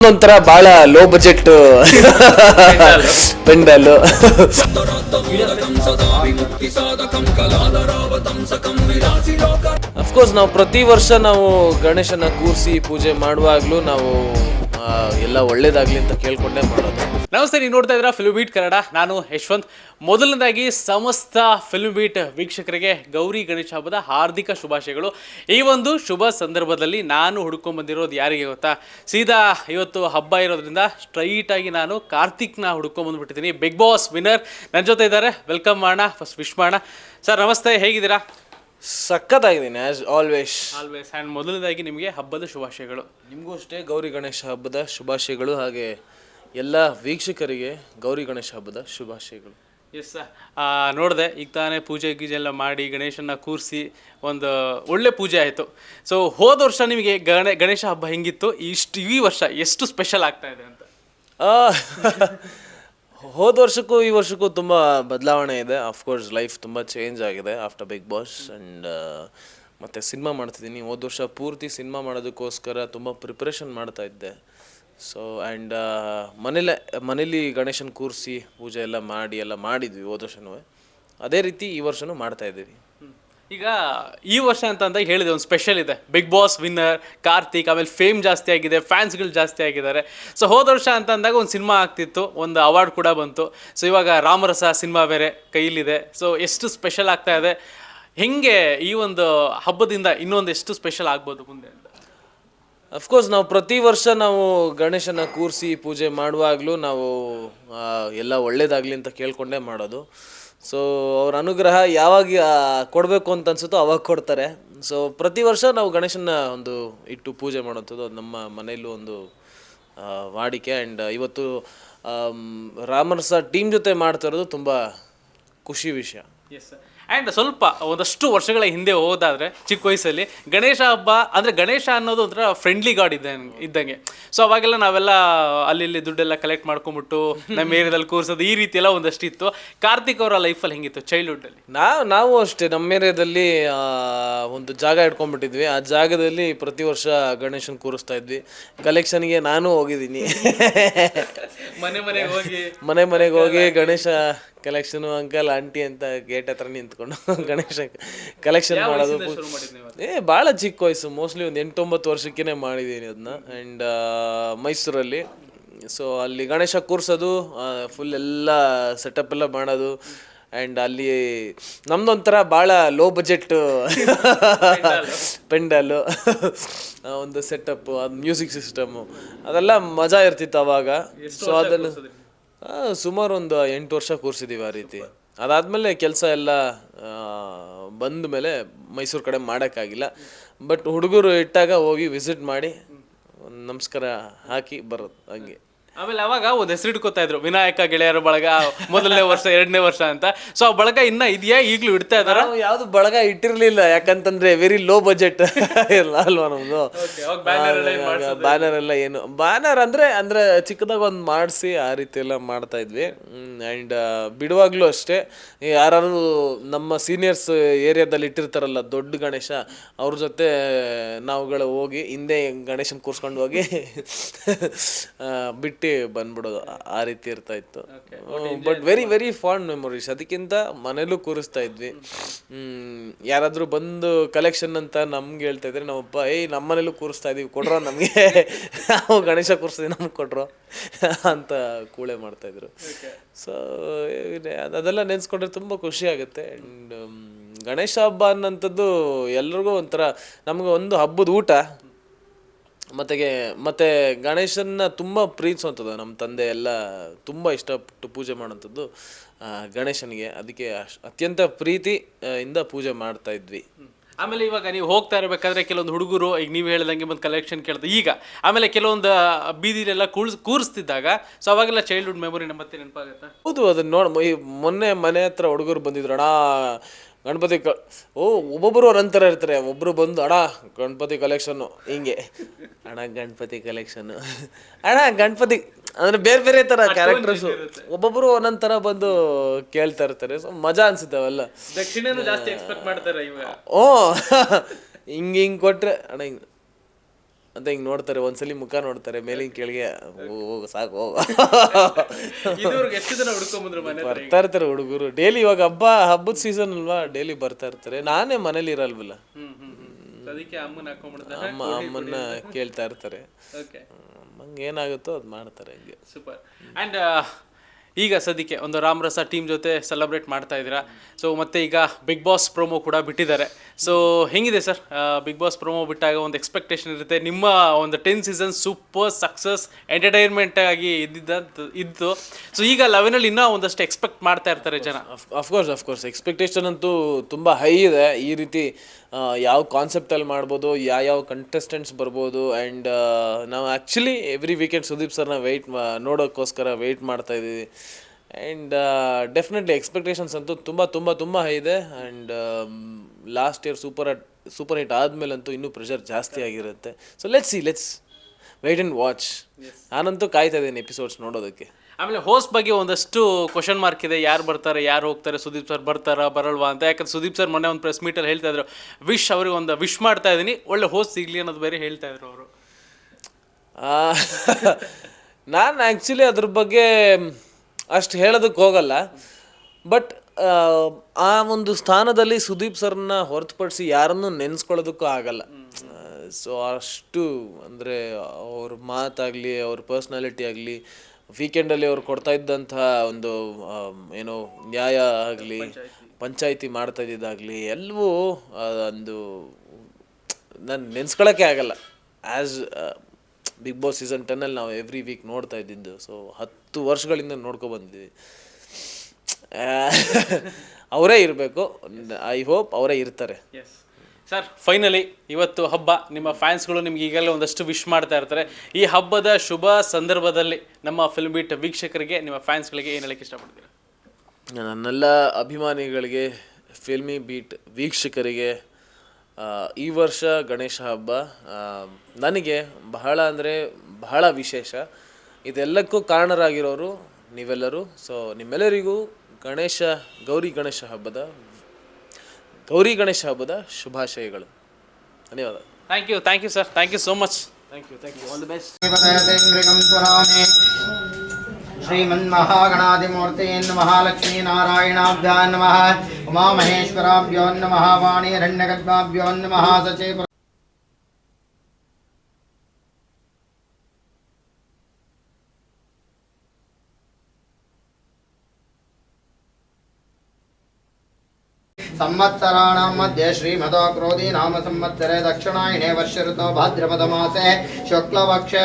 ಒಂಥರ ಬಹಳ low budget pandal of course ನಾವು ಪ್ರತಿ ವರ್ಷ ನಾವು ಗಣೇಶನ ಕೂರಿಸಿ ಪೂಜೆ ಮಾಡುವಾಗಲೂ ನಾವು ಎಲ್ಲ ಒಳ್ಳೇದಾಗ್ಲಿ ಅಂತ ಕೇಳ್ಕೊಂಡೇ ಮಾಡೋದು. ನಮಸ್ತೆ, ನೀವು ನೋಡ್ತಾ ಇದ್ದೀರಾ ಫಿಲ್ಮ್ ಬೀಟ್ ಕನ್ನಡ ನಾನು ಯಶ್ವಂತ್. ಮೊದಲನೇದಾಗಿ ಸಮಸ್ತ ಫಿಲ್ಮ್ ಬೀಟ್ ವೀಕ್ಷಕರಿಗೆ ಗೌರಿ ಗಣೇಶ ಹಬ್ಬದ ಹಾರ್ದಿಕ ಶುಭಾಶಯಗಳು. ಈ ಒಂದು ಶುಭ ಸಂದರ್ಭದಲ್ಲಿ ನಾನು ಹುಡ್ಕೊಂಬಂದಿರೋದು ಯಾರಿಗೆ ಗೊತ್ತಾ? ಸೀದಾ ಇವತ್ತು ಹಬ್ಬ ಇರೋದ್ರಿಂದ ಸ್ಟ್ರೈಟ್ ಆಗಿ ನಾನು ಕಾರ್ತಿಕ್ನ ಹುಡ್ಕೊಂಬಂದ್ಬಿಟ್ಟಿದ್ದೀನಿ. ಬಿಗ್ ಬಾಸ್ ವಿನ್ನರ್ ನನ್ನ ಜೊತೆ ಇದ್ದಾರೆ. ವೆಲ್ಕಮ್ ಮಾಡೋಣ ಫಸ್ಟ್ ವಿಶ್ ಮಾಡೋಣ ಸರ್ ನಮಸ್ತೆ. ಹೇಗಿದ್ದೀರಾ? ಸಖತ್ತಾಗಿದ್ದೀನಿ ಆಸ್ ಆಲ್ವೇಸ್ ಆಲ್ವೇಸ್ ಆ್ಯಂಡ್ ಮೊದಲನೇದಾಗಿ ನಿಮಗೆ ಹಬ್ಬದ ಶುಭಾಶಯಗಳು. ನಿಮಗೂ ಅಷ್ಟೇ ಗೌರಿ ಗಣೇಶ ಹಬ್ಬದ ಶುಭಾಶಯಗಳು ಹಾಗೆ ಎಲ್ಲ ವೀಕ್ಷಕರಿಗೆ ಗೌರಿ ಗಣೇಶ ಹಬ್ಬದ ಶುಭಾಶಯಗಳು. ಎಸ್ ನೋಡಿದೆ ಈಗ ತಾನೇ ಪೂಜೆ ಗೀಜೆ ಎಲ್ಲ ಮಾಡಿ ಗಣೇಶನ ಕೂರಿಸಿ ಒಂದು ಒಳ್ಳೆ ಪೂಜೆ ಆಯಿತು. ಸೊ ಹೋದ ವರ್ಷ ನಿಮಗೆ ಗಣೇ ಗಣೇಶ ಹಬ್ಬ ಹೆಂಗಿತ್ತು? ಇಷ್ಟು ಈ ವರ್ಷ ಎಷ್ಟು ಸ್ಪೆಷಲ್ ಆಗ್ತಾ ಇದೆ ಅಂತ? ಆ, ಹೋದ ವರ್ಷಕ್ಕೂ ಈ ವರ್ಷಕ್ಕೂ ತುಂಬ ಬದಲಾವಣೆ ಇದೆ. ಆಫ್ಕೋರ್ಸ್ ಲೈಫ್ ತುಂಬ ಚೇಂಜ್ ಆಗಿದೆ ಆಫ್ಟರ್ ಬಿಗ್ ಬಾಸ್ ಆ್ಯಂಡ್ ಮತ್ತು ಸಿನಿಮಾ ಮಾಡ್ತಿದ್ದೀನಿ. ಹೋದ ವರ್ಷ ಪೂರ್ತಿ ಸಿನಿಮಾ ಮಾಡೋದಕ್ಕೋಸ್ಕರ ತುಂಬ ಪ್ರಿಪ್ರೇಷನ್ ಮಾಡ್ತಾ ಇದ್ದೆ. ಸೊ ಆ್ಯಂಡ್ ಮನೇಲೆ, ಮನೇಲಿ ಗಣೇಶನ ಕೂರಿಸಿ ಪೂಜೆ ಎಲ್ಲ ಮಾಡಿ, ಎಲ್ಲ ಮಾಡಿದ್ವಿ ಹೋದ ವರ್ಷನೂ ಅದೇ ರೀತಿ ಈ ವರ್ಷನೂ ಮಾಡ್ತಾ ಇದ್ದೀವಿ. ಈಗ ಈ ವರ್ಷ ಅಂತ ಅಂದಾಗ ಹೇಳಿದೆ, ಒಂದು ಸ್ಪೆಷಲ್ ಇದೆ. ಬಿಗ್ ಬಾಸ್ ವಿನ್ನರ್ ಕಾರ್ತಿಕ್, ಆಮೇಲೆ ಫೇಮ್ ಜಾಸ್ತಿ ಆಗಿದೆ ಫ್ಯಾನ್ಸ್ಗಳು ಜಾಸ್ತಿ ಆಗಿದ್ದಾರೆ. ಸೊ ಹೋದ ವರ್ಷ ಅಂತ ಅಂದಾಗ ಒಂದು ಸಿನಿಮಾ ಆಗ್ತಿತ್ತು, ಒಂದು ಅವಾರ್ಡ್ ಕೂಡ ಬಂತು. ಸೊ ಇವಾಗ ರಾಮರಸ ಸಿನಿಮಾ ಬೇರೆ ಕೈಲಿದೆ ಸೊ ಎಷ್ಟು ಸ್ಪೆಷಲ್ ಆಗ್ತಾ ಇದೆ. ಹೆಂಗೆ ಈ ಒಂದು ಹಬ್ಬದಿಂದ ಇನ್ನೊಂದು ಎಷ್ಟು ಸ್ಪೆಷಲ್ ಆಗ್ಬೋದು ಮುಂದೆ? ಅಂತ ಅಫ್ಕೋರ್ಸ್ ನಾವು ಪ್ರತಿ ವರ್ಷ ನಾವು ಗಣೇಶನ ಕೂರಿಸಿ ಪೂಜೆ ಮಾಡುವಾಗಲೂ ನಾವು ಎಲ್ಲ ಒಳ್ಳೇದಾಗಲಿ ಅಂತ ಕೇಳಿಕೊಂಡೇ ಮಾಡೋದು. ಸೊ ಅವ್ರ ಅನುಗ್ರಹ ಯಾವಾಗ ಕೊಡಬೇಕು ಅಂತ ಅನ್ಸುತ್ತೋ ಅವಾಗ ಕೊಡ್ತಾರೆ. ಸೊ ಪ್ರತಿ ವರ್ಷ ನಾವು ಗಣೇಶನ ಒಂದು ಇಟ್ಟು ಪೂಜೆ ಮಾಡೋಂಥದ್ದು ಅದು ನಮ್ಮ ಮನೆಯಲ್ಲೂ ಒಂದು ವಾಡಿಕೆ. ಆ್ಯಂಡ್ ಇವತ್ತು ರಾಮರ್ಸ ಟೀಮ್ ಜೊತೆ ಮಾಡ್ತಾ ಇರೋದು ತುಂಬ ಖುಷಿ ವಿಷಯ. ಎಸ್ ಆ್ಯಂಡ್ ಸ್ವಲ್ಪ ಒಂದಷ್ಟು ವರ್ಷಗಳ ಹಿಂದೆ ಹೋದಾದರೆ ಚಿಕ್ಕ ವಯಸ್ಸಲ್ಲಿ ಗಣೇಶ ಹಬ್ಬ ಅಂದರೆ ಗಣೇಶ ಅನ್ನೋದು ಒಂಥರ ಫ್ರೆಂಡ್ಲಿ ಗಾಡ್ ಇದ್ದಂಗೆ ಇದ್ದಂಗೆ. ಸೊ ಅವಾಗೆಲ್ಲ ನಾವೆಲ್ಲ ಅಲ್ಲಿ ಇಲ್ಲಿ ದುಡ್ಡೆಲ್ಲ ಕಲೆಕ್ಟ್ ಮಾಡ್ಕೊಂಬಿಟ್ಟು ನಮ್ಮ ಏರಿಯಾದಲ್ಲಿ ಕೂರಿಸೋದು ಈ ರೀತಿ ಎಲ್ಲ ಒಂದಷ್ಟು ಇತ್ತು ಕಾರ್ತಿಕ್ ಅವರ ಲೈಫಲ್ಲಿ ಹೆಂಗಿತ್ತು ಚೈಲ್ಡ್ಹುಡ್ಡಲ್ಲಿ ನಾವು ನಾವು ಅಷ್ಟೇ ನಮ್ಮ ಏರಿಯಾದಲ್ಲಿ ಒಂದು ಜಾಗ ಇಟ್ಕೊಂಡ್ಬಿಟ್ಟಿದ್ವಿ. ಆ ಜಾಗದಲ್ಲಿ ಪ್ರತಿ ವರ್ಷ ಗಣೇಶನ್ ಕೂರಿಸ್ತಾ ಇದ್ವಿ. ಕಲೆಕ್ಷನ್ಗೆ ನಾನು ಹೋಗಿದ್ದೀನಿ. ಮನೆ ಮನೆಗೆ ಹೋಗಿ. ಮನೆ ಮನೆಗೆ ಹೋಗಿ ಗಣೇಶ ಕಲೆಕ್ಷನ್ ಅಂಕಲ್ ಆಂಟಿ ಅಂತ ಗೇಟ್ ಹತ್ರ ನಿಂತ್ಕೊಂಡು ಗಣೇಶ ಕಲೆಕ್ಷನ್ ಮಾಡೋದು ಏ ಭಾಳ ಚಿಕ್ಕ ವಯಸ್ಸು. ಮೋಸ್ಟ್ಲಿ ಒಂದು ಎಂಟೊಂಬತ್ತು ವರ್ಷಕ್ಕೇ ಮಾಡಿದ್ದೀನಿ ಅದನ್ನ ಆ್ಯಂಡ್ ಮೈಸೂರಲ್ಲಿ. ಸೊ ಅಲ್ಲಿ ಗಣೇಶ ಕೂರ್ಸೋದು ಫುಲ್ ಎಲ್ಲ ಸೆಟಪ್ ಎಲ್ಲ ಮಾಡೋದು. ಆ್ಯಂಡ್ ಅಲ್ಲಿ ನಮ್ದೊಂಥರ ಭಾಳ ಲೋ ಬಜೆಟ್ ಪೆಂಡಲ್ಲು ಒಂದು ಸೆಟಪ್ಪು ಅದು ಮ್ಯೂಸಿಕ್ ಸಿಸ್ಟಮು ಅದೆಲ್ಲ ಮಜಾ ಇರ್ತಿತ್ತು ಅವಾಗ. ಸೊ ಅದನ್ನು ಸುಮಾರು ಒಂದು ಎಂಟು ವರ್ಷ ಕೂರಿಸಿದ್ದೀವಿ ಆ ರೀತಿ. ಅದಾದಮೇಲೆ ಕೆಲಸ ಎಲ್ಲ ಬಂದ ಮೇಲೆ ಮೈಸೂರು ಕಡೆ ಮಾಡೋಕ್ಕಾಗಿಲ್ಲ. ಬಟ್ ಹುಡುಗರು ಇಟ್ಟಾಗ ಹೋಗಿ ವಿಸಿಟ್ ಮಾಡಿ, ಒಂದು ನಮಸ್ಕಾರ ಹಾಕಿ ಬರೋದು ಹಂಗೆ. ಆಮೇಲೆ ಅವಾಗ ಒಂದು ಹೆಸರು ಇಟ್ಕೋತಾ ಇದ್ರು ವಿನಾಯಕ ಗೆಳೆಯರ ಬಳಗ ಮೊದಲನೇ ವರ್ಷ ಎರಡನೇ ವರ್ಷ ಅಂತ. ಸೊ ಆ ಬಳಗ ಇನ್ನ ಇದೆಯಾ? ಈಗಲೂ ಇಡ್ತಾ ಇದಾರ ಯಾವ್ದು ಬಳಗ ಇಟ್ಟಿರ್ಲಿಲ್ಲ ಯಾಕಂತಂದ್ರೆ ವೆರಿ ಲೋ ಬಜೆಟ್ ಇಲ್ಲ ಅಲ್ವಾ ನಮ್ದು? ಬ್ಯಾನರ್ ಎಲ್ಲ ಏನು ಬ್ಯಾನರ್ ಅಂದ್ರೆ ಅಂದ್ರೆ ಚಿಕ್ಕದಾಗ ಒಂದು ಮಾಡಿಸಿ ಆ ರೀತಿ ಎಲ್ಲ ಮಾಡ್ತಾ ಇದ್ವಿ. ಅಂಡ್ ಬಿಡುವಾಗ್ಲೂ ಅಷ್ಟೇ ಯಾರು ನಮ್ಮ ಸೀನಿಯರ್ಸ್ ಏರಿಯಾದಲ್ಲಿ ಇಟ್ಟಿರ್ತಾರಲ್ಲ ದೊಡ್ಡ ಗಣೇಶ ಅವ್ರ ಜೊತೆ ನಾವುಗಳು ಹೋಗಿ ಹಿಂದೆ ಗಣೇಶನ್ ಕೂರ್ಸ್ಕೊಂಡು ಹೋಗಿ ಆ, ಬಿಟ್ಟು ಬಂದ್ಬಿಡೋದು ಆ- ರೀತಿ ಇರ್ತಾ ಇತ್ತು. But very very fond memories ಅದಕ್ಕಿಂತ ಮನೇಲೂ ಕೂರಿಸ್ತಾ ಇದ್ವಿ. ಯಾರಾದರೂ ಯಾರಾದ್ರೂ ಬಂದು ಕಲೆಕ್ಷನ್ ಅಂತ ನಮ್ಗೆ ಹೇಳ್ತಾ ಇದ್ರೆ ನಮ್ಮಪ್ಪ ಏಯ್ ನಮ್ಮ ಮನೇಲೂ ಕೂರಿಸ್ತಾ ಇದೀವಿ ಕೊಡ್ರೋ ನಮಗೆ? ನಾವು ಗಣೇಶ ಕೂರಿಸ್ತೀವಿ ನಮ್ಗೆ ಕೊಡ್ರೋ? ಅಂತ ಕೂಳೆ ಮಾಡ್ತಾ ಇದ್ರು. ಸೊ ಅದೆಲ್ಲ ನೆನೆಸ್ಕೊಂಡ್ರೆ ತುಂಬ ಖುಷಿ ಆಗುತ್ತೆ. ಆ್ಯಂಡ್ ಗಣೇಶ ಹಬ್ಬ ಅನ್ನೋಂಥದ್ದು ಎಲ್ರಿಗೂ ಒಂಥರ ನಮ್ಗೆ ಒಂದು ಹಬ್ಬದ ಊಟ. ಮತ್ತೆಗೆ ಮತ್ತೆ ಗಣೇಶನ್ನ ತುಂಬ ಪ್ರೀತಿಸುವಂಥದ್ದು ನಮ್ಮ ತಂದೆ ಎಲ್ಲ ತುಂಬ ಇಷ್ಟಪಟ್ಟು ಪೂಜೆ ಮಾಡೋಂಥದ್ದು ಗಣೇಶನಿಗೆ. ಅದಕ್ಕೆ ಅಶ್- ಅತ್ಯಂತ ಪ್ರೀತಿ ಆ, ಇಂದ ಪೂಜೆ ಮಾಡ್ತಾ ಇದ್ವಿ. ಆಮೇಲೆ ಇವಾಗ ನೀವು ಹೋಗ್ತಾ ಇರಬೇಕಾದ್ರೆ ಕೆಲವೊಂದು ಹುಡುಗರು ಈಗ ನೀವು ಹೇಳ್ದಂಗೆ ಒಂದು ಕಲೆಕ್ಷನ್ ಕೇಳ್ದು ಈಗ ಆಮೇಲೆ ಕೆಲವೊಂದು ಬೀದಿಲೆಲ್ಲ ಕೂರ್ಸ್ ಕೂರಿಸ್ತಿದ್ದಾಗ ಸೊ ಅವಾಗೆಲ್ಲ ಚೈಲ್ಡ್ಹುಡ್ ಮೆಮೊರಿ ನಮ್ಮ ಮತ್ತೆ ನೆನಪಾಗುತ್ತೆ? ಹೌದು ಅದನ್ನ ನೋಡ್ ಈ ಮೊನ್ನೆ ಮನೆ ಹತ್ರ ಹುಡುಗರು ಬಂದಿದ್ರು ಅಣ್ಣ ಗಣಪತಿ ಕ ಓ ಒಬ್ಬೊಬ್ಬರು ಅಂತರ ಇರ್ತಾರೆ. ಒಬ್ಬರು ಬಂದು ಅಣ್ಣ ಗಣಪತಿ ಕಲೆಕ್ಷನ್ನು ಹಿಂಗೆ. ಅಣ್ಣ ಗಣಪತಿ ಕಲೆಕ್ಷನ್ ಅಣ್ಣ ಗಣಪತಿ ಅಂದರೆ ಬೇರೆ ಬೇರೆ ತರ ಕ್ಯಾರೆಕ್ಟರ್ಸ್ ಒಬ್ಬೊಬ್ಬರು ಒಂದೊಂದು ತರ ಬಂದು ಕೇಳ್ತಾ ಇರ್ತಾರೆ. ಸೊ ಮಜಾ ಅನ್ಸುತ್ತೆ ಅವೆಲ್ಲ ದಕ್ಷಿಣ ಜಾಸ್ತಿ ಎಕ್ಸ್ಪೆಕ್ಟ್ ಮಾಡ್ತಾರೆ ಓ ಹಿಂಗೆ ಹಿಂಗೆ ಕೊಟ್ಟರೆ ಅಣ್ಣ ಹಿಂಗ್ ಅಂತ ಹಿಂಗೆ ನೋಡ್ತಾರೆ ಒಂದ್ಸಲಿ ಮುಖ ನೋಡ್ತಾರೆ ಮೇಲಿನ ಕೆಳಗೆ ಹೋಗು ಸಾಕು ಹೋಗು. ಇದುವರೆಗೆ ಎಷ್ಟು ಜನ ಹುಡ್ಕೊಂಬಂದ್ರು ಮನೆ ಹತ್ರ? ಬರ್ತಾ ಇರ್ತಾರೆ ಹುಡುಗರು. ಡೈಲಿ ಇವಾಗ ಹಬ್ಬ ಹಬ್ಬದ ಸೀಸನ್ ಅಲ್ವಾ ಡೈಲಿ ಬರ್ತಾ ಇರ್ತಾರೆ. ನಾನೇ ಮನೇಲಿ ಇರಲ್ವಲ್ಲ. ಹ್ಮ್ ಹ್ಮ್ ಹ್ಮ್. So ಅದಕ್ಕೆ ಅಮ್ಮನ ಹಾಕೊಂಡ್ಬಿಡ್ತಾರೆ. ಅಮ್ಮ ಅಮ್ಮನ್ನ ಕೇಳ್ತಾ ಇರ್ತಾರೆ. ಓಕೆ ಅಮ್ಮಂಗೆ ಏನಾಗುತ್ತೋ ಅದು ಮಾಡ್ತಾರೆ ಹಂಗೆ. ಸೂಪರ್ ಆ್ಯಂಡ್ ಈಗ ಸದ್ಯಕ್ಕೆ ಒಂದು ರಾಮರಸ ಟೀಮ್ ಜೊತೆ ಸೆಲೆಬ್ರೇಟ್ ಮಾಡ್ತಾ ಇದ್ದೀರಾ? ಸೊ ಮತ್ತೆ ಈಗ ಬಿಗ್ ಬಾಸ್ ಪ್ರೋಮೋ ಕೂಡ ಬಿಟ್ಟಿದ್ದಾರೆ. ಸೊ ಹೆಂಗಿದೆ ಸರ್ ಬಿಗ್ ಬಾಸ್ ಪ್ರೊಮೋ ಬಿಟ್ಟಾಗ ಒಂದು ಎಕ್ಸ್ಪೆಕ್ಟೇಷನ್ ಇರುತ್ತೆ. ನಿಮ್ಮ ಒಂದು ten season super success entertainment ಆಗಿ ಇದ್ದಿದ್ದಂತ ಇದ್ದು ಸೊ ಈಗ ಲೆವೆನಲ್ಲಿ ಇನ್ನೂ ಒಂದಷ್ಟು ಎಕ್ಸ್ಪೆಕ್ಟ್ ಮಾಡ್ತಾ ಇರ್ತಾರೆ ಜನ. ಅಫ್ಕೋರ್ಸ್ ಅಫ್ಕೋರ್ಸ್ ಎಕ್ಸ್ಪೆಕ್ಟೇಷನ್ ಅಂತೂ ತುಂಬ ಹೈ ಇದೆ. ಈ ರೀತಿ ಯಾವ ಕಾನ್ಸೆಪ್ಟಲ್ಲಿ ಮಾಡ್ಬೋದು ಯಾವ ಯಾವ ಕಂಟೆಸ್ಟೆಂಟ್ಸ್ ಬರ್ಬೋದು ಆ್ಯಂಡ್ ನಾವು ಆ್ಯಕ್ಚುಲಿ ಎವ್ರಿ ವೀಕೆಂಡ್ ಸುದೀಪ್ ಸರ್ನ ವೆಯ್ಟ್ ನೋಡೋಕ್ಕೋಸ್ಕರ ವೆಯ್ಟ್ ಮಾಡ್ತಾ ಇದ್ದೀವಿ. ಆ್ಯಂಡ್ ಡೆಫಿನೆಟ್ಲಿ ಎಕ್ಸ್ಪೆಕ್ಟೇಷನ್ಸ್ ಅಂತೂ ತುಂಬ ತುಂಬ ತುಂಬ ಹೈ ಇದೆ. And last year super hit super hit ಆದಮೇಲಂತೂ ಇನ್ನೂ ಪ್ರೆಷರ್ ಜಾಸ್ತಿ ಆಗಿರುತ್ತೆ. So let's see let's wait and watch ನಾನಂತೂ ಕಾಯ್ತಾ ಇದ್ದೀನಿ ಎಪಿಸೋಡ್ಸ್ ನೋಡೋದಕ್ಕೆ. ಆಮೇಲೆ ಹೋಸ್ಟ್ ಬಗ್ಗೆ ಒಂದಷ್ಟು ಕ್ವಶನ್ ಮಾರ್ಕ್ ಇದೆ. ಯಾರು ಬರ್ತಾರೆ, ಯಾರು ಹೋಗ್ತಾರೆ, ಸುದೀಪ್ ಸರ್ ಬರ್ತಾರಾ, ಬರಲ್ವಾ ಅಂತ. ಯಾಕಂದ್ರೆ ಸುದೀಪ್ ಸರ್ ಮೊನ್ನೆ ಒಂದು ಪ್ರೆಸ್ ಮೀಟಲ್ಲಿ ಹೇಳ್ತಾ ಇದ್ರು ವಿಶ್ ಅವ್ರಿಗೆ ಒಂದು ವಿಶ್ ಮಾಡ್ತಾ ಇದ್ದೀನಿ ಒಳ್ಳೆ ಹೋಸ್ಟ್ ಸಿಗ್ಲಿ ಅನ್ನೋದು ಬೇರೆ ಹೇಳ್ತಾ ಇದ್ರು ಅವರು. ನಾನು ಆ್ಯಕ್ಚುಲಿ ಅದ್ರ ಬಗ್ಗೆ ಅಷ್ಟು ಹೇಳೋದಕ್ಕೆ ಹೋಗಲ್ಲ. ಬಟ್ ಆ ಒಂದು ಸ್ಥಾನದಲ್ಲಿ ಸುದೀಪ್ ಸರ್ನ ಹೊರತುಪಡಿಸಿ ಯಾರನ್ನು ನೆನೆಸ್ಕೊಳ್ಳೋದಕ್ಕೂ ಆಗಲ್ಲ. ಸೊ ಅಷ್ಟು ಅಂದರೆ ಅವ್ರ ಮಾತಾಗಲಿ, ಅವ್ರ ಪರ್ಸ್ನಾಲಿಟಿ ಆಗಲಿ ವೀಕೆಂಡಲ್ಲಿ ಅವ್ರು ಕೊಡ್ತಾ ಇದ್ದಂತಹ ಒಂದು ಏನು ನ್ಯಾಯ ಆಗಲಿ, ಪಂಚಾಯಿತಿ ಮಾಡ್ತಾ ಇದ್ದಿದ್ದಾಗಲಿ, ಎಲ್ಲವೂ ಒಂದು, ನಾನು ನೆನ್ಸ್ಕೊಳಕ್ಕೆ ಆಗಲ್ಲ. ಆ್ಯಸ್ ಬಿಗ್ ಬಾಸ್ ಸೀಸನ್ ಟೆನ್ನಲ್ಲಿ ನಾವು ಎವ್ರಿ ವೀಕ್ ನೋಡ್ತಾ ಇದ್ದಿದ್ದು. ಸೊ ಹತ್ತು ವರ್ಷಗಳಿಂದ ನೋಡ್ಕೊ ಬಂದಿದ್ದೀವಿ. ಅವರೇ ಇರಬೇಕು. ಐ ಹೋಪ್ ಅವರೇ ಇರ್ತಾರೆ. ಸರ್ ಫೈನಲಿ ಇವತ್ತು ಹಬ್ಬ. ನಿಮ್ಮ ಫ್ಯಾನ್ಸ್ಗಳು ನಿಮ್ಗೆ ಈಗಲೇ ಒಂದಷ್ಟು ವಿಶ್ ಮಾಡ್ತಾ ಇರ್ತಾರೆ. ಈ ಹಬ್ಬದ ಶುಭ ಸಂದರ್ಭದಲ್ಲಿ ನಮ್ಮ ಫಿಲ್ಮ್ ಬೀಟ್ ವೀಕ್ಷಕರಿಗೆ, ನಿಮ್ಮ ಫ್ಯಾನ್ಸ್ಗಳಿಗೆ ಏನು ಹೇಳಕ್ಕೆ ಇಷ್ಟಪಡ್ತೀರಾ? ನನ್ನೆಲ್ಲ ಅಭಿಮಾನಿಗಳಿಗೆ ಫಿಲ್ಮಿ ಬೀಟ್ ವೀಕ್ಷಕರಿಗೆ ಈ ವರ್ಷ ಗಣೇಶ ಹಬ್ಬ ನನಗೆ ಬಹಳ ಅಂದರೆ ಬಹಳ ವಿಶೇಷ. ಇದೆಲ್ಲಕ್ಕೂ ಕಾರಣರಾಗಿರೋರು ನೀವೆಲ್ಲರೂ. ಸೊ ನಿಮ್ಮೆಲ್ಲರಿಗೂ ಗಣೇಶ, ಗೌರಿ ಗಣೇಶ ಹಬ್ಬದ ಗೌರಿ ಗಣೇಶ ಹಬ್ಬದ ಶುಭಾಶಯಗಳು ಧನ್ಯವಾದ thank you thank you sir thank you so much thank you thank you all the best देवतेन्द्रिकं पुराणे श्रीमन्महागणाधिमूर्ते महालक्ष्मीनारायणाभ्यां नमः उमामहेश्वराभ्यो नमः वाणीरण्यगद्भाभ्यो नमः सचे संवत्सराणां मध्ये श्रीमतो क्रोधी नाम संवत्सरे दक्षिणायने वर्षऋतो भाद्रपदमासे शुक्लपक्षे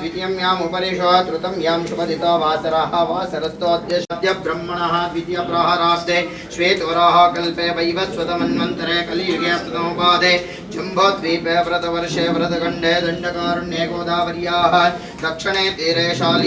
द्वितीयं याम् उपनिषो धृतं यां शुभदितो वासरः वासरस्तोऽद्य ब्रह्मणः द्वितीयप्रहरास्ते श्वेतोराः कल्पे वैवस्वतमन्वन्तरे कलियुगे प्रथमोपादे व्रतवर्षे व्रतखण्डे दण्डकारुण्ये गोदावर्याः, दक्षिणे तीरे शाली